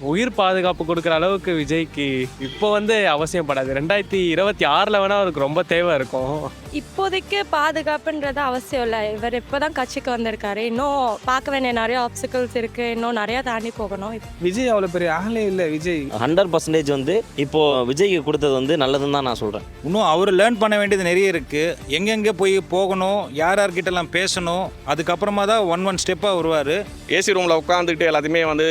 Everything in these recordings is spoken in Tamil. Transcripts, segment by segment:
உயிர் பாதுகாப்பு கொடுக்குற அளவுக்கு விஜய்க்கு இப்போ வந்து அவசியப்படாது ரெண்டாயிரத்தி இருபத்தி ஆறில் வேணால் அவருக்கு ரொம்ப தேவை இருக்கும். இப்போதைக்கு பாதுகாப்புன்றது அவசியம் இல்லை. இவர் இப்போ தான் கட்சிக்கு வந்திருக்காரு. இன்னும் பார்க்க வேண்டிய நிறைய ஆப்ஸ்டிகல்ஸ் இருக்குது இன்னும் நிறையா தாண்டி போகணும். விஜய் அவ்வளோ பெரிய ஆளே இல்லை விஜய். ஹண்ட்ரட் பர்சன்டேஜ் வந்து இப்போ விஜய்க்கு கொடுத்தது வந்து நல்லதுன்னு தான் நான் சொல்கிறேன் இன்னும் அவர் லேர்ன் பண்ண வேண்டியது நிறைய இருக்குது எங்கெங்கே போய் போகணும் யார் யார்கிட்டலாம் பேசணும் அதுக்கப்புறமா தான் ஒன் ஒன் ஸ்டெப்பாக வருவார். ஏசி ரூமில் உட்காந்துக்கிட்டு எல்லாத்தையுமே வந்து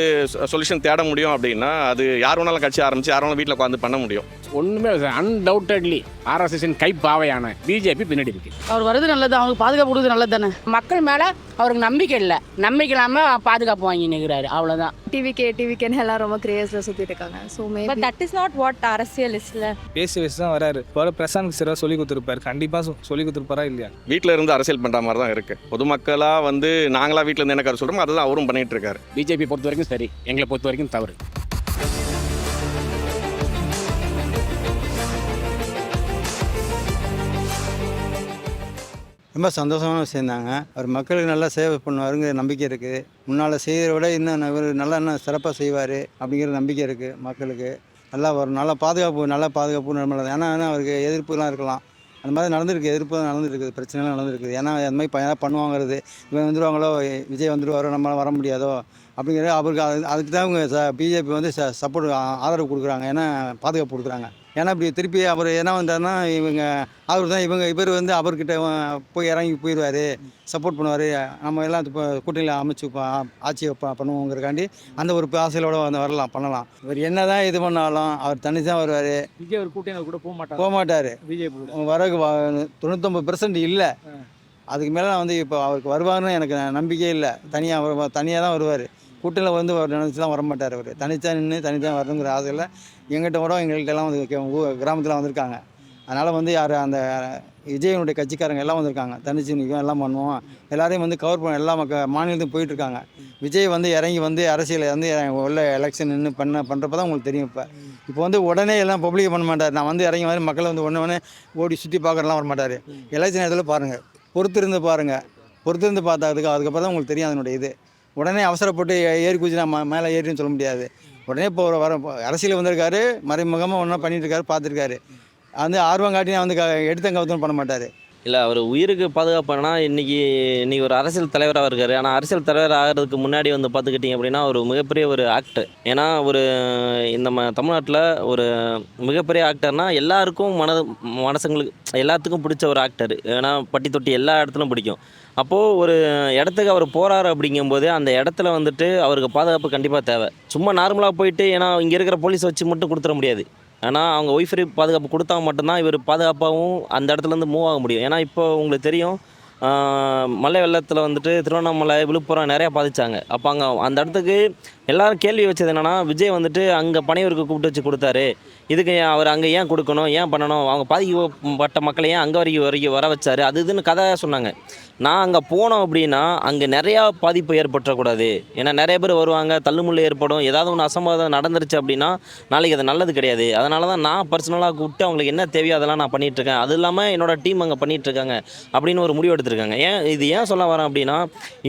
சொல்யூஷன் தேட முடியும் அப்படின்னா அது யார் வேணாலும் கட்சி ஆரம்பிச்சு யார் வேணாலும் வீட்டில் உட்காந்து பண்ண முடியும். ஒன்றுமே அன்டவுட்டட்லி ஆர்எஸ்எஸ்ஸின் கை பாவையான பிஜேபி பின்னாடி இருக்கு? அவர் வருது நல்லது அவங்களுக்கு பாதுகாப்பு கொடுக்குறது நல்லது தானே மக்கள் மேலே அவருக்கு நம்பிக்கை இல்லை. நம்பிக்கை இல்லாமல் பாதுகாப்பு வாங்கி நிற்கிறாரு அவ்வளோதான் டிவிகே டிவிகேன்னு எல்லாம் ரொம்ப கிரேஸில் சுற்றிட்டு இருக்காங்க. So may but that is not what அரசியல் இஸ்ல பேசி பேசி தான் வராரு. இப்போ பிரசாந்த் சிறா சொல்லி கொடுத்துருப்பாரு. கண்டிப்பாக சொல்லி கொடுத்துருப்பாரா இல்லையா? வீட்டில் இருந்து அரசியல் பண்ணுற மாதிரி தான் இருக்குது பொதுமக்களாக வந்து நாங்களாக வீட்டில் இருந்து என்ன கருத்து சொல்கிறோமோ அதுதான் அவரும் பண்ணிட்டு இருக்காரு. பிஜேபி பொறுத்த வரைக்கும் சரி. எங்களை பொறுத்த வரைக்கும் தவறு. ரொம்ப சந்தோஷமான விஷயம் தாங்க அவர் மக்களுக்கு நல்லா சேவை பண்ணுவாருங்கிற நம்பிக்கை இருக்குது முன்னால் செய்கிறத விட இன்னும் இவர் நல்லா இன்னும் சிறப்பாக செய்வார் அப்படிங்கிற நம்பிக்கை இருக்குது மக்களுக்கு. நல்லா வரும் நல்லா பாதுகாப்பு நல்லா பாதுகாப்பு நம்மளது ஏன்னா ஏன்னா அவருக்கு எதிர்ப்புலாம் இருக்கலாம். அந்த மாதிரி நடந்திருக்கு. எதிர்ப்பு நடந்துருக்குது. பிரச்சனைலாம் நடந்திருக்குது. ஏன்னா அந்த மாதிரி ப- பண்ணுவாங்கிறது. இவன் வந்துடுவாங்களோ விஜய் வந்துடுவாரோ நம்மளால் வர முடியாதோ அப்படிங்கிறது அவருக்கு அது அதுக்கு தான் இவங்க ச பிஜேபி வந்து ச சப்போர்ட் ஆதரவு கொடுக்குறாங்க. ஏன்னா பாதுகாப்பு கொடுக்குறாங்க. ஏன்னா இப்படி திருப்பி அவர் என்ன வந்தாருன்னா இவங்க அவர் தான் இவங்க இவர் வந்து அவர்கிட்ட போய் இறங்கி போயிடுவார் சப்போர்ட் பண்ணுவார். நம்ம எல்லாம் இப்போ கூட்டணியில் அமைச்சு ஆட்சி ப- பண்ணுவோங்கிறக்காண்டி அந்த ஒரு ஆசையோட வந்து வரலாம் பண்ணலாம். இவர் என்ன தான் இது பண்ணாலும் அவர் தனி தான் வருவார். விஜய் ஒரு கூட்டணி கூட போக மாட்டாங்க போக மாட்டார். பிஜேபி வரகு தொண்ணூத்தொம்பது பெர்சன்ட் இல்லை. அதுக்கு மேலே நான் வந்து இப்போ அவருக்கு வருவார்னு எனக்கு நம்பிக்கையே இல்லை. தனியாக தனியாக தான் வருவார். கூட்டணியில் வந்து அவர் நினச்சிலாம் வரமாட்டார் அவர். தனித்தான் நின்று தனித்தான் வரணுங்கிற ஆசையில் எங்கிட்ட கூட எங்கள்கிட்டலாம் வந்து கிராமத்தில் வந்திருக்காங்க. அதனால் வந்து யார் அந்த விஜயனுடைய கட்சிக்காரங்க எல்லாம் வந்திருக்காங்க. தனிச்சு நிற்கும் எல்லாம் பண்ணுவோம். எல்லாரையும் வந்து கவர் பண்ண எல்லா மக்க மாநிலத்தையும் போயிட்டுருக்காங்க. விஜய் வந்து இறங்கி வந்து அரசியலில் வந்து உள்ள எலெக்ஷன் நின்று பண்ண பண்ணுறப்ப தான் உங்களுக்கு தெரியும் இப்போ. இப்போ வந்து உடனே எல்லாம் பப்ளிக் பண்ண மாட்டார். நான் வந்து இறங்கி வந்து மக்களை வந்து ஒன்று ஒன்று ஓடி சுற்றி பார்க்குறலாம் வர மாட்டார் எலெக்ஷன் நேரத்தில் பாருங்கள் பொறுத்திருந்து பாருங்கள் பொறுத்திருந்து பார்த்ததுக்கு அதுக்கப்புறம் தான் உங்களுக்கு தெரியும் அதனுடைய இது. உடனே அவசரப்பட்டு ஏ- ஏறி குதிச்சு நான் மேலே ஏறின்னு சொல்ல முடியாது. உடனே இப்போ ஒரு வர அரசியல் வந்திருக்காரு மறைமுகமாக ஒன்றா பண்ணிட்டு இருக்காரு பார்த்துருக்காரு வந்து ஆர்வம் காட்டி நான் வந்து க- எடுத்தங்க கவுத்தம் பண்ண மாட்டார். இல்லை அவர் உயிருக்கு பாதுகாப்புனா இன்றைக்கி இன்றைக்கி ஒரு அரசியல் தலைவராக இருக்கார். ஆனால் அரசியல் தலைவர் ஆகிறதுக்கு முன்னாடி வந்து பார்த்துக்கிட்டிங்க அப்படின்னா ஒரு மிகப்பெரிய ஒரு ஆக்டர் ஏன்னா ஒரு இந்த ம தமிழ்நாட்டில் ஒரு மிகப்பெரிய ஆக்டர்னால் எல்லாருக்கும் மன மனசங்களுக்கு எல்லாத்துக்கும் பிடிச்ச ஒரு ஆக்டர் ஏன்னா பட்டி தொட்டி எல்லா இடத்துலையும் பிடிக்கும். அப்போது ஒரு இடத்துக்கு அவர் போகிறாரு அப்படிங்கும்போது அந்த இடத்துல வந்துட்டு அவருக்கு பாதுகாப்பு கண்டிப்பாக தேவை. சும்மா நார்மலாக போயிட்டு ஏன்னா இங்கே இருக்கிற போலீஸ் வச்சு மட்டும் கொடுத்துட முடியாது. ஆனால் அவங்க ஒய்ஃப் பாதுகாப்பு கொடுத்தா மட்டும்தான் இவர் பாதுகாப்பாகவும் அந்த இடத்துலேருந்து மூவ் ஆக முடியும். ஏன்னா இப்போ உங்களுக்கு தெரியும் மலை மழை வெள்ளத்தில் வந்துட்டு திருவண்ணாமலை விழுப்புரம் நிறையா பாதித்தாங்க அப்போ அங்கே அந்த இடத்துக்கு எல்லாரும் கேள்வி வச்சது என்னென்னா விஜய் வந்துட்டு அங்கே பனையூருக்கு கூப்பிட்டு வச்சு கொடுத்தாரு. இதுக்கு அவர் அங்கே ஏன் கொடுக்கணும் ஏன் பண்ணணும்? அவங்க பாதிக்கப்பட்ட மக்களை ஏன் அங்கே வரைக்கும் வரைக்கும் வர வச்சாரு? அது இதுன்னு கதை சொன்னாங்க. நான் அங்கே போனோம் அப்படின்னா அங்கே நிறையா பாதிப்பு ஏற்பட்டுறக்கூடாது. ஏன்னா நிறைய பேர் வருவாங்க தள்ளுமுள்ள ஏற்படும். ஏதாவது ஒன்று அசம்பாதம் நடந்துருச்சு அப்படின்னா நாளைக்கு அது நல்லது கிடையாது. அதனால தான் நான் பர்சனலாக கூப்பிட்டு அவங்களுக்கு என்ன தேவையோ அதெல்லாம் நான் பண்ணிகிட்ருக்கேன் அது இல்லாமல் என்னோடய டீம் அங்கே பண்ணிகிட்ருக்காங்க அப்படின்னு ஒரு முடிவு எடுத்திருக்காங்க. ஏன் இது ஏன் சொல்ல வரேன் அப்படின்னா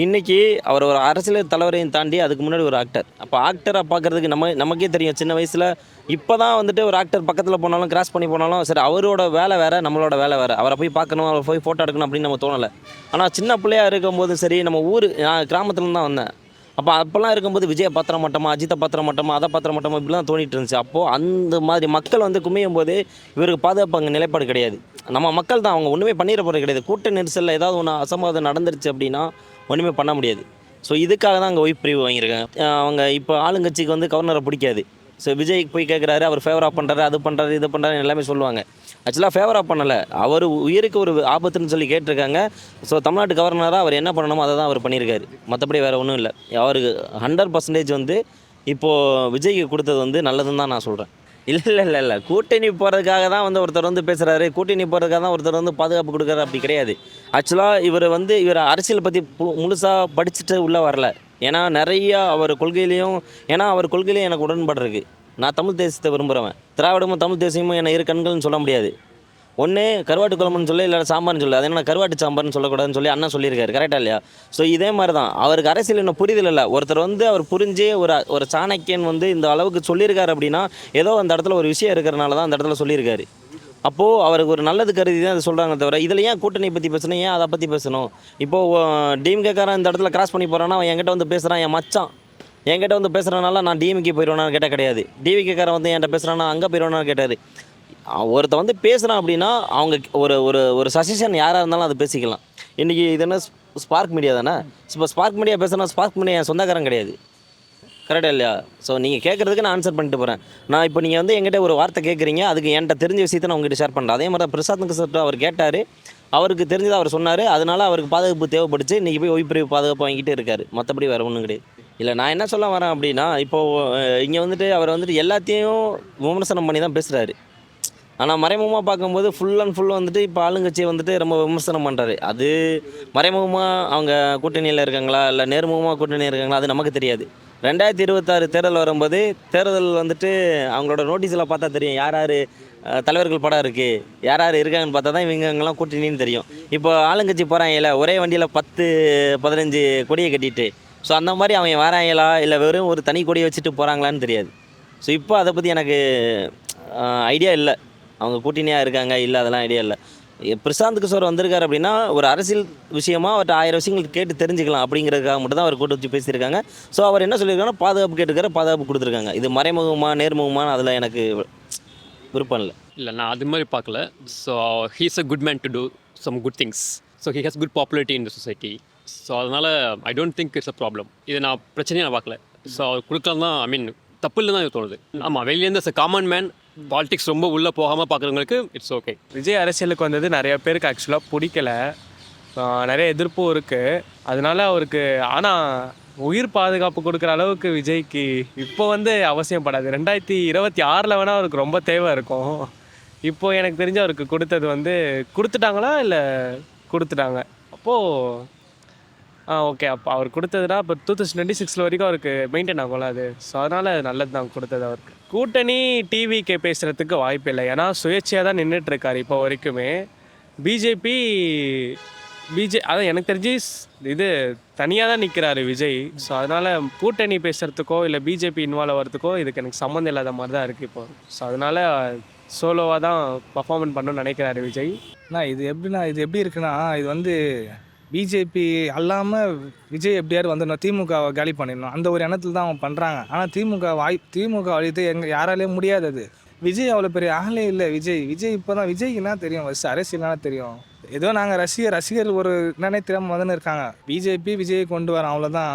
இன்றைக்கி அவர் ஒரு அரசியல் தலைவரையும் தாண்டி அதுக்கு முன்னாடி ஒரு ஆக்டர் அப்போ ஆக்டராக பார்க்கறதுக்கு நம்ம நமக்கே தெரியும். சின்ன வயசில் இப்போ தான் வந்துட்டு ஒரு ஆக்டர் பக்கத்தில் போனாலும் கிராஸ் பண்ணி போனாலும் சரி அவரோட வேலை வேறு நம்மளோட வேலை வேறு. அவரை போய் பார்க்கணும் அவரை போய் ஃபோட்டோ எடுக்கணும் அப்படின்னு நம்ம தோணலை. ஆனால் சின்ன பிள்ளையாக இருக்கும்போது சரி நம்ம ஊர் நான் கிராமத்துலேருந்து தான் வந்தேன். அப்போ அப்போல்லாம் இருக்கும்போது விஜய பாத்திரம் மட்டமா அஜித்தை பாத்திரம் மாட்டோமா அதை பாத்திரம் மாட்டோமா இப்படிலாம் தோணிட்டு இருந்துச்சு. அப்போது அந்த மாதிரி மக்கள் வந்து குமியும் போது இவருக்கு பாதுகாப்பு அங்கே நிலைப்பாடு கிடையாது. நம்ம மக்கள் தான் அவங்க ஒன்றுமே பண்ணிட போகிறது கிடையாது. கூட்ட நெரிசலில் ஏதாவது ஒன்று அசம்பாவிதம் நடந்துருச்சு அப்படின்னா ஒன்றுமே பண்ண முடியாது. ஸோ இதுக்காக தான் அங்கே ஒய்ஃப் பிரிவு வாங்கியிருக்காங்க. அவங்க இப்போ ஆளுங்கட்சிக்கு வந்து கவர்னரை பிடிக்காது. ஸோ விஜய்க்கு போய் கேட்குறாரு அவர் ஃபேவராக பண்ணுறாரு அது பண்ணுறாரு இது பண்ணுறாரு எல்லாமே சொல்லுவாங்க. ஆக்சுவலாக ஃபேவராக பண்ணலை. அவர் உயிருக்கு ஒரு ஆபத்துன்னு சொல்லி கேட்டிருக்காங்க. ஸோ தமிழ்நாட்டு கவர்னராக அவர் என்ன பண்ணணுமோ அதை தான் அவர் பண்ணியிருக்காரு. மற்றபடி வேறு ஒன்றும் இல்லை. அவருக்கு ஹண்ட்ரட் பர்சன்டேஜ் வந்து இப்போது விஜய்க்கு கொடுத்தது வந்து நல்லதுன்னு தான் நான் சொல்கிறேன் இல்லை இல்லை இல்லை இல்லை. கூட்டணி போகிறதுக்காக தான் வந்து ஒருத்தர் வந்து பேசுகிறாரு கூட்டணி போகிறதுக்காக தான் ஒருத்தர் வந்து பாதுகாப்பு கொடுக்குறாரு அப்படி கிடையாது. ஆக்சுவலாக இவர் வந்து இவர் அரசியல் பற்றி முழுசாக படிச்சுட்டு உள்ளே வரல. ஏன்னா நிறையா அவர் கொள்கையிலையும் ஏன்னா அவர் கொள்கையிலையும் எனக்கு உடன்பாடு இருக்குது நான் தமிழ் தேசத்தை விரும்புகிறவன் திராவிடமும் தமிழ் தேசியமும் என்னை இரு கண்கள்னு சொல்ல முடியாது. ஒன்று கருவாட்டு குழம்புன்னு சொல்லி இல்லை சாம்பார்னு சொல்லி. அது என்ன கருவாட்டு சாம்பார்னு சொல்லக்கூடாதுன்னு சொல்லி அண்ணா சொல்லியிருக்காரு. கரெக்டாக இல்லையா? ஸோ இதே மாதிரி தான் அவருக்கு அரசியல் இன்னும் புரிதல் இல்லை. ஒருத்தர் வந்து அவர் புரிஞ்சு ஒரு ஒரு சாணக்கியன் வந்து இந்த அளவுக்கு சொல்லியிருக்காரு அப்படின்னா ஏதோ அந்த இடத்துல ஒரு விஷயம் இருக்கிறனால தான் அந்த இடத்துல சொல்லியிருக்காரு. அப்போது அவருக்கு ஒரு நல்லது கருதி தான் அதை சொல்கிறாங்க தவிர இதில் ஏன் கூட்டணி பற்றி பேசணும்? ஏன் அதை பற்றி பேசணும்? இப்போது டிஎம்கேக்காரன் இந்த இடத்துல கிராஸ் பண்ணி போகிறான்னா அவன் என்கிட்ட வந்து பேசுகிறான் என் மச்சான். என்கிட்ட வந்து பேசுகிறனால நான் டிஎம்கே போயிடுவேனான்னு கேட்டால் கிடையாது. டிவிகேக்காரன் வந்து என்கிட்ட பேசுகிறானா அங்கே போயிடுவேனான்னு கேட்டார். ஒருத்த வந்து பேசுகிறான் அப்படின்னா அவங்க ஒரு ஒரு ஒரு சஜஷன் யாராக இருந்தாலும் அதை பேசிக்கலாம். இன்றைக்கி இது என்ன ஸ்பார்க் மீடியா தானே? இப்போ ஸ்பார்க் மீடியா பேசுனா ஸ்பார்க் மீடியா என் சொந்தக்காரன் கிடையாது. கரெக்டாக இல்லையா? ஸோ நீங்கள் கேட்குறதுக்கு நான் ஆன்சர் பண்ணிட்டு போகிறேன் நான் இப்போ நீங்கள் வந்து என்கிட்ட ஒரு வார்த்தை கேட்குறீங்க அதுக்கு என்கிட்ட தெரிஞ்ச விஷயத்தை நான் உங்ககிட்ட ஷேர் பண்ணுறேன் அதே மாதிரி தான் பிரசாத் சார் அவர் கேட்டார். அவருக்கு தெரிஞ்சதை அவர் சொன்னார். அதனால அவருக்கு பாதுகாப்பு தேவைப்படுச்சு. இன்றைக்கி போய் ஒய்பிரிவு பாதுகாப்பு வாங்கிட்டு இருக்கார். மற்றபடி வேறு ஒன்றும் கிடையாது. இல்லை நான் என்ன சொல்ல வரேன் அப்படின்னா இப்போது இங்கே வந்துட்டு அவர் வந்துட்டு எல்லாத்தையும் விமர்சனம் பண்ணி தான் பேசுகிறாரு ஆனால் மறைமுகமாக பார்க்கும்போது ஃபுல் அண்ட் ஃபுல் வந்துட்டு இப்போ ஆளுங்கட்சியை வந்துட்டு ரொம்ப விமர்சனம் பண்ணுறாரு அது மறைமுகமாக அவங்க கூட்டணியில் இருக்காங்களா? இல்லை நேர்முகமாக கூட்டணி இருக்காங்களா? அது நமக்கு தெரியாது. ரெண்டாயிரத்தி இருபத்தாறு தேர்தல் வரும்போது தேர்தல் வந்துட்டு அவங்களோட நோட்டீஸில் பார்த்தா தெரியும். யார் யார் தலைவர்கள் படம் இருக்குது யார் யார் இருக்காங்கன்னு பார்த்தா தான் இவங்கெல்லாம் கூட்டணின்னு தெரியும். இப்போ ஆளுங்கட்சி போகிறாங்கள ஒரே வண்டியில் பத்து பதினஞ்சு கொடியை கட்டிட்டு ஸோ அந்த மாதிரி அவங்க வராங்களா? இல்லை வெறும் ஒரு தனி கொடியை வச்சுட்டு போகிறாங்களான்னு தெரியாது. ஸோ இப்போ அதை பற்றி எனக்கு ஐடியா இல்லை. அவங்க கூட்டணியாக இருக்காங்க இல்லை அதெல்லாம் ஐடியா இல்லை. பிரசாந்த் கிஷோர் வந்திருக்காரு அப்படின்னா ஒரு அரசியல் விஷயமா அவர்கிட்ட ஆயிரம் விஷயங்கள் கேட்டு தெரிஞ்சுக்கலாம் அப்படிங்கிறதுக்காக மட்டும் தான் அவர் கூட்டு வச்சு பேசியிருக்காங்க. ஸோ அவர் என்ன சொல்லியிருக்காங்கன்னா பாதுகாப்பு கேட்டுருக்காரு பாதுகாப்பு கொடுத்துருக்காங்க. இது மறைமுகமா நேர்முகமான அதில் எனக்கு விருப்பம் இல்லை. இல்லை நான் அது மாதிரி பார்க்கல. So he's a good man to do some good things so he has good popularity in the society so அதனால் I don't think it's a problem இதை நான் பிரச்சனையாக நான் பார்க்கல. ஸோ அவர் கொடுக்கலாம் தான் ஐ மீன் தப்பு இல்லை தான் தோணுது. ஆமாம் வெளியேருந்து அஸ் காமன் மேன் பாலிடிக்ஸ் ரொம்ப உள்ளே போகாமல் பார்க்குறவங்களுக்கு இட்ஸ் ஓகே விஜய் அரசியலுக்கு வந்தது நிறைய பேருக்கு ஆக்சுவலாக பிடிக்கல. நிறைய எதிர்ப்பும் இருக்குது அதனால அவருக்கு ஆனால் உயிர் பாதுகாப்பு கொடுக்குற அளவுக்கு விஜய்க்கு இப்போ வந்து அவசியம் படாது. ரெண்டாயிரத்தி இருபத்தி ஆறில் வேணால் அவருக்கு ரொம்ப தேவை இருக்கும். இப்போ எனக்கு தெரிஞ்சு அவருக்கு கொடுத்தது வந்து கொடுத்துட்டாங்களா இல்லை கொடுத்துட்டாங்க? அப்போது ஆ ஓகே அப்போ அவர் கொடுத்ததுனா இப்போ டூ தௌசண்ட் டுவெண்ட்டி சிக்ஸில் வரைக்கும் அவருக்கு மெயின்டைன் ஆகும்ல அது. ஸோ அதனால் நல்லது தான் கொடுத்தது அவருக்கு. கூட்டணி டிவிக்கு பேசுகிறதுக்கு வாய்ப்பு இல்லை. ஏன்னா சுயேட்சையாக தான் நின்றுட்டுருக்காரு இப்போ வரைக்குமே. பிஜேபி பிஜே அதான் எனக்கு தெரிஞ்சு இது தனியாக தான் நிற்கிறாரு விஜய். ஸோ அதனால் கூட்டணி பேசுகிறதுக்கோ இல்லை பிஜேபி இன்வால்வ் ஆகிறதுக்கோ இதுக்கு எனக்கு சம்மந்தம் இல்லாத மாதிரி தான் இருக்குது இப்போ. ஸோ அதனால் சோலோவாக தான் பர்ஃபார்மன்ஸ் பண்ணணும்னு நினைக்கிறாரு விஜய். நான் இது எப்படின்னா இது எப்படி இருக்குன்னா இது வந்து பிஜேபி அல்லாமல் விஜய் எப்படியாவது வந்துடணும். திமுகவை காலி பண்ணிடணும். அந்த ஒரு எண்ணத்தில் தான் அவன் பண்ணுறாங்க ஆனால் திமுக வாய் திமுக அழித்து எங்கள் யாராலேயும் முடியாது அது. விஜய் அவ்வளோ பெரிய ஆளே இல்லை விஜய். விஜய் இப்போ தான் விஜய்க்குனா என்ன தெரியும்? ஃபஸ்ட் அரசியல்னா தெரியும்? ஏதோ நாங்கள் ரசிகர் ரசிகர்கள் ஒரு நினைத்திறமை வந்துன்னு இருக்காங்க. பிஜேபி விஜய் கொண்டு வரோம் அவ்வளோதான்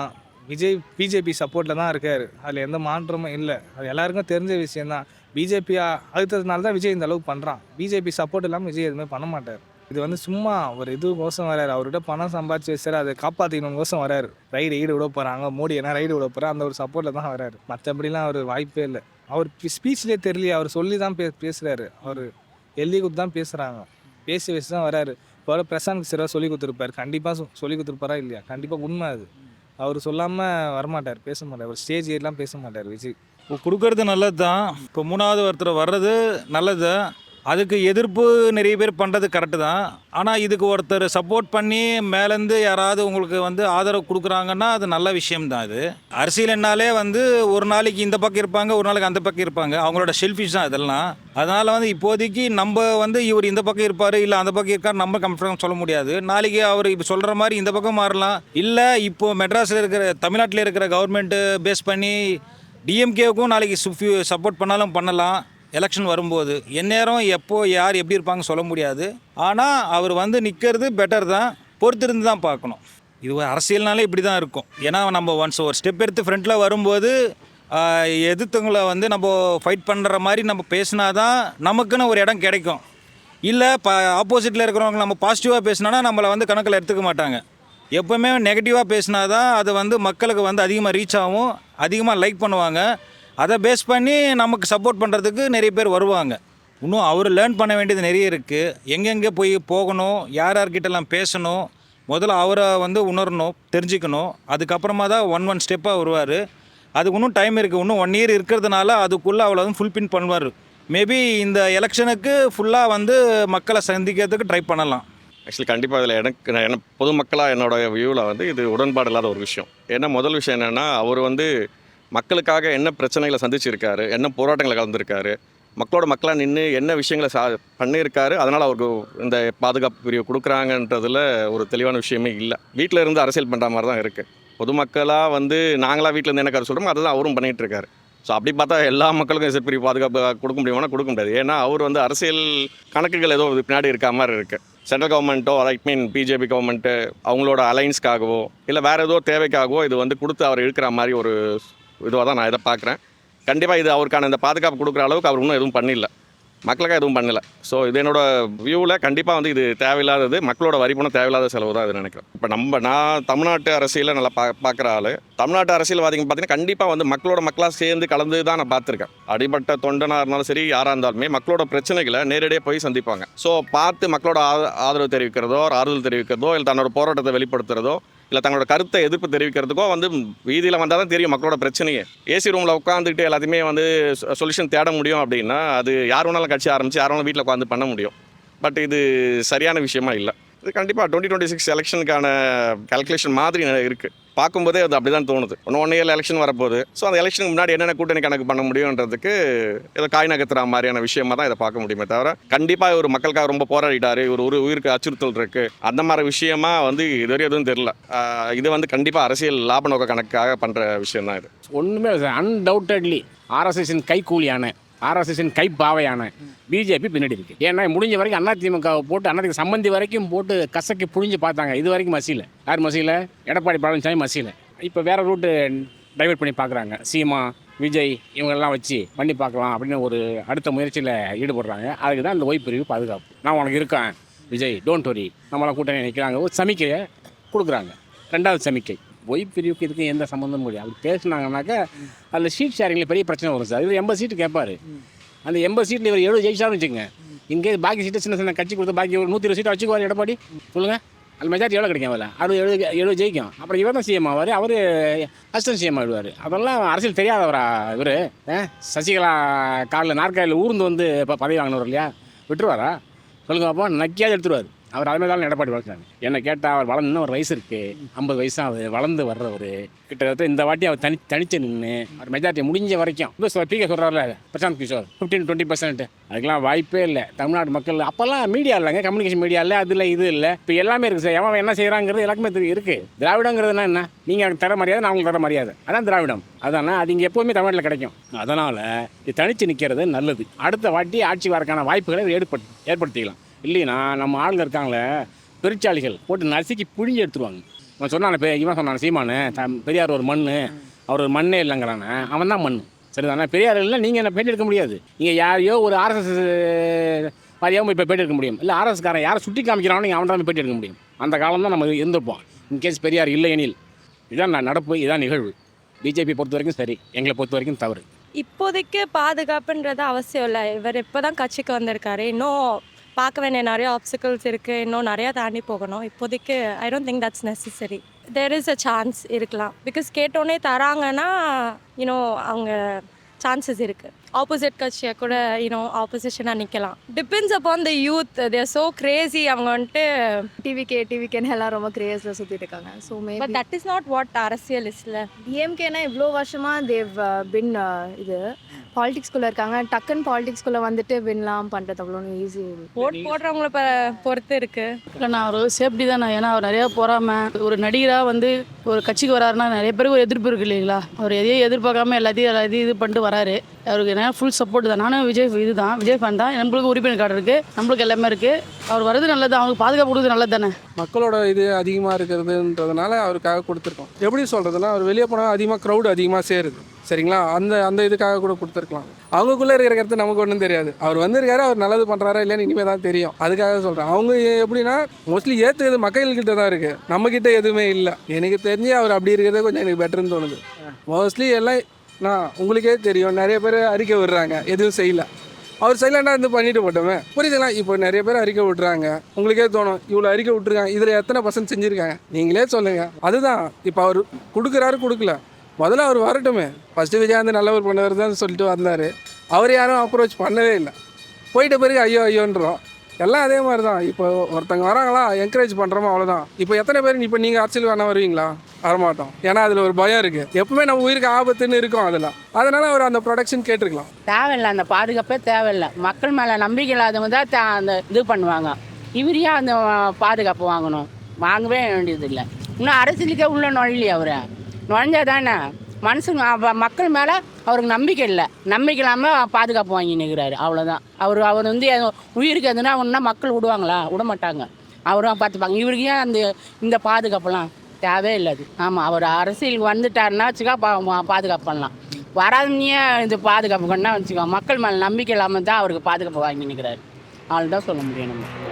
விஜய் பிஜேபி சப்போர்ட்டில் தான் இருக்கார். அதில் எந்த மாற்றமும் இல்லை. அது எல்லாருக்கும் தெரிஞ்ச விஷயந்தான் பிஜேபி அழுத்ததுனால தான் விஜய் இந்த அளவுக்கு பண்ணுறான் பிஜேபி சப்போர்ட் இல்லாமல் விஜய் எதுவுமே பண்ண மாட்டார். இது வந்து சும்மா ஒரு இது கோசம் வராரு. அவர்கிட்ட பணம் சம்பாதிச்சு வச்சாரு. அதை காப்பாற்றிக்கணும் கோசம் வராரு. ரைடு ஈடு விட போகிறாங்க மோடி என்ன ரைடு விட போகிறா அந்த ஒரு சப்போர்ட்டில் தான் வராரு. மற்றபடிலாம் அவர் வாய்ப்பே இல்லை. அவர் ஸ்பீச்லேயே தெரியலையே. அவர் சொல்லி தான் பே பேசுகிறாரு அவர் எல்லி கொடுத்து தான் பேசுகிறாங்க பேசி வச்சு தான் வராரு. இப்போ பிரசாந்த் கிஷோர் சொல்லி கொடுத்துருப்பாரு. கண்டிப்பாக சொல்லி கொடுத்துருப்பாரா இல்லையா? கண்டிப்பாக உண்மை அது. அவர் சொல்லாமல் வரமாட்டார். பேச மாட்டார். அவர் ஸ்டேஜ் ஏறிலாம் பேச மாட்டார் விஜய். இப்போ கொடுக்கறது நல்லது தான் இப்போ மூணாவது ஒருத்தர் வர்றது நல்லது. அதுக்கு எதிர்ப்பு நிறைய பேர் பண்ணுறது கரெக்டு தான். ஆனால் இதுக்கு ஒருத்தர் சப்போர்ட் பண்ணி மேலேருந்து யாராவது உங்களுக்கு வந்து ஆதரவு கொடுக்குறாங்கன்னா அது நல்ல விஷயம்தான் இது. அரசியல்னாலே வந்து ஒரு நாளைக்கு இந்த பக்கம் இருப்பாங்க ஒரு நாளைக்கு அந்த பக்கம் இருப்பாங்க. அவங்களோட செல்ஃபிஷ் தான் இதெல்லாம். அதனால் வந்து இப்போதைக்கு நம்ம வந்து இவர் இந்த பக்கம் இருப்பார் இல்லை அந்த பக்கம் இருக்கார் நம்ம கம்ஃபர்டாக சொல்ல முடியாது. நாளைக்கு அவர் இப்போ சொல்கிற மாதிரி இந்த பக்கம் மாறலாம். இல்லை இப்போ மெட்ராஸில் இருக்கிற தமிழ்நாட்டில் இருக்கிற கவர்மெண்ட்டு பேஸ் பண்ணி டிஎம்கேவுக்கும் நாளைக்கு சப்போர்ட் பண்ணாலும் பண்ணலாம். எலெக்ஷன் வரும்போது. எந்நேரம் எப்போ யார் எப்படி இருப்பாங்க சொல்ல முடியாது. ஆனால் அவர் வந்து நிற்கிறது பெட்டர் தான். பொறுத்திருந்து தான் பார்க்கணும். இது அரசியல்னாலே இப்படி தான் இருக்கும். ஏன்னா நம்ம ஒன்ஸ் ஒரு ஸ்டெப் எடுத்து ஃப்ரண்ட்டில் வரும்போது எதிர்த்தவங்களை வந்து நம்ம ஃபைட் பண்ணுற மாதிரி நம்ம பேசினா தான் நமக்குன்னு ஒரு இடம் கிடைக்கும். இல்லை ப ஆப்போசிட்டில் இருக்கிறவங்க நம்ம பாசிட்டிவாக பேசினோன்னா நம்மளை வந்து கணக்கில் எடுத்துக்க மாட்டாங்க. எப்போவுமே நெகட்டிவாக பேசினா தான் அது வந்து மக்களுக்கு வந்து அதிகமாக ரீச் ஆகும். அதிகமாக லைக் பண்ணுவாங்க. அதை பேஸ் பண்ணி நமக்கு சப்போர்ட் பண்ணுறதுக்கு நிறைய பேர் வருவாங்க. இன்னும் அவர் லேர்ன் பண்ண வேண்டியது நிறைய இருக்குது எங்கெங்கே போய் போகணும் யார் யார்கிட்டலாம் பேசணும் முதல்ல அவரை வந்து உணரணும் தெரிஞ்சுக்கணும். அதுக்கப்புறமா தான் ஒன் ஒன் ஸ்டெப்பாக வருவார். அதுக்கு இன்னும் டைம் இருக்குது இன்னும் ஒன் இயர் இருக்கிறதுனால அதுக்குள்ளே அவளை வந்து ஃபுல்பின் பண்ணுவார். மேபி இந்த எலெக்ஷனுக்கு ஃபுல்லாக வந்து மக்களை சந்திக்கிறதுக்கு ட்ரை பண்ணலாம். ஆக்சுவலி கண்டிப்பாக இதில் எனக்கு நான் என்ன பொதுமக்களாக என்னோட வியூவில் வந்து இது உடன்பாடு இல்லாத ஒரு விஷயம். ஏன்னா முதல் விஷயம் என்னென்னா அவர் வந்து மக்களுக்காக என்ன பிரச்சனைகளை சந்திச்சிருக்காரு என்ன போராட்டங்களை கலந்துருக்காரு மக்களோட மக்களாக நின்று என்ன விஷயங்களை சா பண்ணியிருக்காரு அதனால் அவருக்கு இந்த பாதுகாப்பு பிரிவு கொடுக்குறாங்கன்றதில் ஒரு தெளிவான விஷயமே இல்லை. வீட்டில் இருந்து அரசியல் பண்ணுற மாதிரி தான் இருக்குது பொதுமக்களாக வந்து நாங்களாக வீட்டில் இருந்து என்ன கருத்து சொல்கிறோமோ அதுதான் அவரும் பண்ணிகிட்டு இருக்காரு. ஸோ அப்படி பார்த்தா எல்லா மக்களுக்கும் எஸ்எட் பிரிவு பாதுகாப்பு கொடுக்க முடியுமானா கொடுக்க முடியாது. ஏன்னா அவர் வந்து அரசியல் கணக்குகள் ஏதோ இது பின்னாடி இருக்கா மாதிரி இருக்குது சென்ட்ரல் கவர்மெண்ட்டோ ஐ மீன் பிஜேபி கவர்மெண்ட்டு அவங்களோட அலைன்ஸ்க்காகவோ இல்லை வேறு ஏதோ தேவைக்காகவோ இது வந்து கொடுத்து அவர் இழுக்கிற மாதிரி ஒரு இதுவாக தான் நான் இதை பார்க்குறேன். கண்டிப்பாக இது அவருக்கான இந்த பாதுகாப்பு கொடுக்குற அளவுக்கு அவர் இன்னும் எதுவும் பண்ணல மக்களுக்காக எதுவும் பண்ணல ஸோ இது என்னோடய வியூவில் கண்டிப்பாக வந்து இது தேவையில்லாதது மக்களோட வரி பணம் தேவையில்லாத செலவு தான் இது நினைக்கிறேன். இப்போ நம்ம நான் தமிழ்நாட்டு அரசியலில் நல்லா பா பார்க்குற ஆள். தமிழ்நாட்டு அரசியல்வாதிங்க பார்த்தீங்கன்னா கண்டிப்பாக வந்து மக்களோட மக்களாக சேர்ந்து கலந்து தான் நான் பார்த்துருக்கேன். அடிபட்ட தொண்டனாக இருந்தாலும் சரி யாராக இருந்தாலுமே மக்களோட பிரச்சனைகளை நேரடியாக போய் சந்திப்பாங்க. ஸோ பார்த்து மக்களோட ஆதரவு தெரிவிக்கிறதோ ஆறுதல் தெரிவிக்கிறதோ இல்லை தன்னோட போராட்டத்தை வெளிப்படுத்துறதோ இல்லை தங்களோட கருத்தை எதிர்ப்பு தெரிவிக்கிறதுக்கோ வந்து வீதியில் வந்தால் தான் தெரியும் மக்களோட பிரச்சனையே. ஏசி ரூமில் உட்காந்துக்கிட்டு எல்லாத்தையுமே வந்து சொல்யூஷன் தேட முடியும் அப்படின்னா அது யார் வேணாலும் கட்சி ஆரம்பித்து யார் வேணாலும் வீட்டில் உட்காந்து பண்ண முடியும். பட் இது சரியான விஷயமா இல்லை. இது கண்டிப்பாக டுவெண்ட்டி டுவெண்ட்டி சிக்ஸ் எலெக்ஷனுக்கான கால்குலேஷன் மாதிரி இருக்குது பார்க்கும்போதே அது அப்படி தான் தோணுது. ஒன்று ஒன் இயர் எலெக்ஷன் வரப்போகுது. ஸோ அந்த எலெக்ஷனுக்கு முன்னாடி என்னென்ன கூட்டணி கணக்கு பண்ண முடியுன்றதுக்கு ஏதோ காய் நகர்த்துற மாதிரியான விஷயமா தான் இதை பார்க்க முடியுமே தவிர கண்டிப்பாக இவர் மக்களுக்காக ரொம்ப போராடிட்டாரு. இவர் ஒரு உயிருக்கு அச்சுறுத்தல் இருக்குது அந்த மாதிரி விஷயமா வந்து இதுவரை எதுவும் தெரில இது வந்து கண்டிப்பாக அரசியல் லாப நோக்க கணக்காக பண்ணுற விஷயம் தான் இது ஒன்றுமே அன்டவுட்டட்லி ஆர்எஸ்எஸின் கைக்கூலியான ஆர்எஸ்எஸ்ஸின் கைப்பாவையான பிஜேபி பின்னாடி இருக்குது ஏன்னா முடிஞ்ச வரைக்கும் அதிமுகவை போட்டு அண்ணாதிமுக சம்பந்தி வரைக்கும் போட்டு கசக்கி புழிஞ்சு பார்த்தாங்க. இது வரைக்கும் மசியில். யார் மசியில்? எடப்பாடி பழனிசாமி மசியல. இப்போ வேறு ரூட்டு டைவெர்ட் பண்ணி பார்க்குறாங்க. சீமா விஜய் இவங்கெல்லாம் வச்சு பண்ணி பார்க்கலாம் அப்படின்னு ஒரு அடுத்த முயற்சியில் ஈடுபடுறாங்க. அதுக்கு தான் இந்த ஓய்வு பிரிவு பாதுகாப்பு. நான் உனக்கு இருக்கேன் விஜய். டோன்ட் வரி நம்மளாம் கூட்டணி நிற்கிறாங்க ஒரு சமிக்கையை கொடுக்குறாங்க. ரெண்டாவது சமிக்கை. ஒய் பிரிவுக்கு இதுக்கு எந்த சம்மந்தமும் கிடையாது அப்படி பேசுனாங்கனாக்கா அதில் சீட் ஷேரிங்கில் பெரிய பிரச்சனை வரும் சார். இவர் எண்பது சீட்டு கேட்பார். அந்த எண்பது சீட்டில் இவர் எழுபது ஜெயிச்சாலும் வச்சுங்க இங்கே பாக்கி சீட்டு சின்ன சின்ன கட்சி கொடுத்து பாக்கி ஒரு நூற்றி இருபது சீட்டை வச்சுக்குவார் எடப்பாடி. சொல்லுங்கள் அது மெஜாரிட்டி எவ்வளோ கிடைக்கும் அதில் அறுபது எழுபது எழுபது ஜெயிக்கும். அப்புறம் இவர் தான் சிஎம் ஆவார். அவர் அசிஸ்டன்ட் சிஎம் ஆகிடுவார் அதெல்லாம் அரசியல் தெரியாதவரா இவர்? சசிகலா காலில் நாற்காலில் ஊர்ந்து வந்து இப்போ பதவி வாங்கினவர் இல்லையா? விட்டுருவாரா? சொல்லுங்க அப்போ நக்கியாவது எடுத்துருவார். அவர் அதே தான் எடப்பாடி வளர்ச்சாங்க என்னை கேட்டால் அவர் வளர்ந்து ஒரு வயசு இருக்குது ஐம்பது வயசு அவர் வளர்ந்து வர்றவர். கிட்டத்தட்ட இந்த வாட்டி அவர் தனி தனிச்சு நின்று அவர் மெஜாரிட்டி முடிஞ்ச வரைக்கும். இப்போ சொல் சொல்கிறார்ல Prashant Kishor. Fifteen twenty percent அதுக்கெல்லாம் வாய்ப்பே இல்லை. தமிழ்நாடு மக்கள் அப்போல்லாம் மீடியா இல்லைங்க கம்யூனிகேஷன் மீடியா இல்லை அதில் இது இல்லை. இப்போ எல்லாமே இருக்குது சார். எவன் என்ன செய்கிறாங்கிறது எல்லாருக்குமே தெரியும் இருக்குது திராவிடங்கிறதுனா என்ன? நீங்கள் எனக்கு தர மரியாதை நான் உங்களுக்கு தர மரியாதை. அதான் திராவிடம். அதானே? அது இங்கே எப்போவுமே தமிழ்நாட்டில் கிடைக்கும். அதனால் இது தனிச்சு நிற்கிறது நல்லது. அடுத்த வாட்டி ஆட்சி வரக்கான வாய்ப்புகளை ஏற்படுத்தி ஏற்படுத்திக்கலாம். இல்லைன்னா நம்ம ஆளுங்க இருக்காங்களே பெருச்சாளிகள் போட்டு நசுக்கி புழிஞ்சு எடுத்துருவாங்க. அவன் சொன்னான் இவன் சொன்னான் சீமானு த பெரியார் ஒரு மண் அவர் ஒரு மண்ணே இல்லைங்கிறானே அவன் தான் மண் சரிதானே? பெரியார் இல்லை நீங்கள் என்ன பேட்டி எடுக்க முடியாது. நீங்கள் யாரையோ ஒரு ஆர்எஸ்எஸ் மாதிரியாகவும் இப்போ பேட்டி எடுக்க முடியும். இல்லை ஆர்எஸ்காரன் யாரை சுட்டி காமிக்கிறானோ நீங்கள் அவன் தான் பேட்டி எடுக்க முடியும். அந்த காலம் தான் நம்ம இருந்திருப்போம். இன்கேஸ் பெரியார் இல்லை எனில் இதான் நான் நடப்பு இதான் நிகழ்வு. பிஜேபி பொறுத்த வரைக்கும் சரி எங்களை பொறுத்த வரைக்கும் தவறு. இப்போதைக்கு பாதுகாப்புன்றது அவசியம் இல்லை. இவர் இப்போ தான் கட்சிக்கு வந்திருக்காரு. இன்னும் பார்க்க வேண்டிய நிறைய ஆப்ஸ்டிகல்ஸ் இருக்குது இன்னும் நிறையா தாண்டி போகணும். இப்போதைக்கு I don't think that's necessary there is a chance இருக்கலாம். பிகாஸ் கேட்டோன்னே தராங்கன்னா யூனோ அவங்க சான்சஸ் இருக்குது ஆப்போசிட் கட்சியை கூட யூனோ ஆப்போசிஷனாக நிற்கலாம் depends upon the youth there so crazy அவங்க வந்துட்டு டிவிகே டிவிகேன்னு எல்லாம் ரொம்ப கிரேஸில் சுற்றிட்டு இருக்காங்க. So may but that is not what அரசியல் இஸ்ல டிஎம்கேனா இவ்வளோ வருஷமாக தேவ் பின் இது பாலிடிக்ஸ்குள்ளே இருக்காங்க. டக்குன்னு பாலிடிக்ஸ்குள்ளே வந்துட்டு வின்லாம் பண்ணுறது அவ்வளோ ஈஸி ஓட் போடுறவங்கள ப பொறுத்து இருக்குது இல்லைண்ணா அவர் சேஃப்டி தானே. ஏன்னா அவர் நிறையா போறாம ஒரு நடிகராக வந்து ஒரு கட்சிக்கு வராருன்னா நிறைய பேருக்கு ஒரு எதிர்ப்பு இருக்கு இல்லைங்களா? அவர் எதையும் எதிர்பார்க்காம எல்லாத்தையும் எல்லாத்தையும் இது பண்ணிட்டு வராரு. அவருக்கு என்ன ஃபுல் சப்போர்ட் தான். நானும் விஜய் இது தான் விஜய் ஃபேன் தான். நம்மளுக்கு உறுப்பினர் கார்டு இருக்குது நம்மளுக்கு எல்லாமே இருக்குது அவர் வர்றது நல்லது. அவங்களுக்கு பாதுகாப்பு கொடுக்குறது நல்லது தானே? மக்களோட இது அதிகமாக இருக்கிறதுன்றதுனால அவருக்காக கொடுத்துருக்கோம். எப்படி சொல்கிறதுனா அவர் வெளியே போனால் அதிகமாக க்ரௌடு அதிகமாக சேருது. சரிங்களா? அந்த அந்த இதுக்காக கூட கொடுத்துருக்கலாம். அவங்களுக்குள்ளே இருக்கிற கருத்து நமக்கு ஒன்றும் தெரியாது. அவர் வந்திருக்காரு அவர் நல்லது பண்ணுறாரா இல்லைன்னு இனிமேல் தான் தெரியும். அதுக்காக சொல்கிறேன் அவங்க எப்படின்னா மோஸ்ட்லி ஏற்றுக்கிறது மக்கள்கிட்ட தான் இருக்குது நம்மக்கிட்ட எதுவுமே இல்லை. எனக்கு தெரிஞ்சு அவர் அப்படி இருக்கிறதே கொஞ்சம் எனக்கு பெட்டர்னு தோணுது. மோஸ்ட்லி எல்லாம் நான் உங்களுக்கே தெரியும் நிறைய பேர் அறிக்கை விடுறாங்க. எதுவும் செய்யல. அவர் சைலண்டாக இருந்து பண்ணிட்டு போட்டோமே. புரியுதுங்களா? இப்போ நிறைய பேர் அறிக்கை விட்றாங்க. உங்களுக்கே தோணும் இவ்வளோ அறிக்கை விட்டுருக்காங்க. இதில் எத்தனை பர்சன்ட் செஞ்சுருக்காங்க? நீங்களே சொல்லுங்கள் அதுதான். இப்போ அவர் கொடுக்குறாரு கொடுக்கல. முதல்ல அவர் வரட்டுமே. ஃபஸ்ட்டு விஜயகாந்த் நல்லவர் பண்ணவர் தான் சொல்லிட்டு வந்தார். அவர் யாரும் அப்ரோச் பண்ணவே இல்லை. போயிட்ட பிறகு ஐயோ ஐயோன்றோம். எல்லாம் அதே மாதிரி தான் இப்போ ஒருத்தங்க வராங்களா என்கரேஜ் பண்ணுறோமோ அவ்வளோதான் இப்போ எத்தனை பேர் இப்போ நீங்கள் அரசியல் வேணா வருவீங்களா? வரமாட்டோம். ஏன்னா அதில் ஒரு பயம் இருக்குது எப்பவுமே நம்ம உயிருக்கு ஆபத்துன்னு இருக்கும் அதில் அதனால அவர் அந்த ப்ரொடக்ஷன் கேட்டிருக்கலாம். தேவையில்லை. அந்த பாதுகாப்பே தேவையில்லை. மக்கள் மேலே நம்பிக்கை இல்லாதவங்க தான் தே- அந்த இது பண்ணுவாங்க. இவர் அந்த பாதுகாப்பு வாங்கணும். வாங்கவே வேண்டியதில்லை. இன்னும் அரசியலுக்கே உள்ள நுழையிலையே அவர். நுழைஞ்சா தானே மனுஷங்க மக்கள் மேலே அவருக்கு நம்பிக்கை இல்லை. நம்பிக்கை இல்லாமல் பாதுகாப்பு வாங்கி நிற்கிறாரு அவ்வளோதான் அவர் அவர் வந்து எதுவும் உயிருக்கு எதுனா ஒன்றா மக்கள் விடுவாங்களா? விட மாட்டாங்க. அவரும் பார்த்துப்பாங்க இவருக்கு ஏன் அந்த இந்த பாதுகாப்புலாம் தேவையே இல்லை அது. ஆமாம் அவர் அரசியலுக்கு வந்துட்டாருன்னா வச்சுக்கா பா பாதுகாப்பு பண்ணலாம். வராதனையே இது பாதுகாப்பு பண்ணால் வச்சுக்கோ மக்கள் மேலே நம்பிக்கை இல்லாமல் தான் அவருக்கு பாதுகாப்பு வாங்கி நிற்கிறாரு அவ்வளோதான் சொல்ல முடியும் நம்ம.